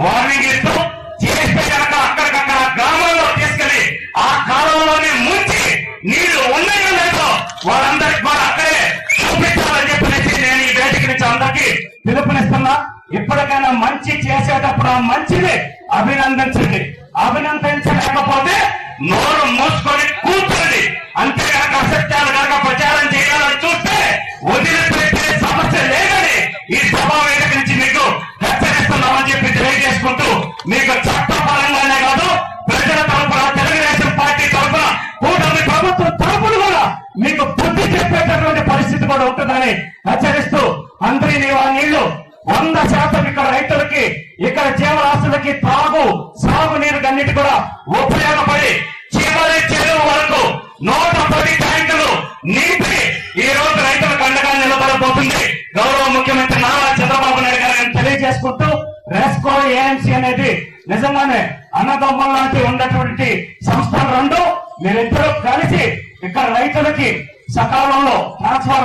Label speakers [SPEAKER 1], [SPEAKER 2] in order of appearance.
[SPEAKER 1] Warning ఇస్తూ చేస్తే కనుక అక్కడికక్కడ గ్రామంలో తీసుకెళ్ళి ఆ కాలంలోనే ముంచి నీళ్ళు ఉన్నాయో లేదో వాళ్ళందరికి కూడా అక్కడే చూపించాలని చెప్పేసి నేను ఈ వేదిక నుంచి అందరికీ పిలుపునిస్తున్నా. ఇప్పటికైనా మంచి చేసేటప్పుడు ఆ మంచిని అభినందించండి. అభినందించలేకపోతే నోరు మూసుకొని మీకు చట్టపరంగానే కాదు ప్రజల తరఫున తెలుగుదేశం పార్టీ తరఫున కూటమి ప్రభుత్వం తరఫున కూడా మీకు బుద్ధి చెప్పేటటువంటి పరిస్థితి కూడా ఉంటుందని హెచ్చరిస్తూ అందరి నీళ్ళు వంద శాతం ఇక్కడ రైతులకి ఇక్కడ జీవరాశులకి తాగు సాగునీరు అన్నిటి కూడా ఉపయోగపడి చివరి చెరువు వరకు నూట పది ట్యాంకులు నింపి ఈ రోజు రైతులకు అండగా నిలబడబోతుంది. రెస్కో ఏఎంసీ అనేది నిజంగానే అన్నదమ్ముల లాంటి ఉన్నటువంటి సంస్థలు రెండు మీరిద్దరూ కలిసి ఇక్కడ రైతులకి సకాలంలో ట్రాన్స్ఫార్మర్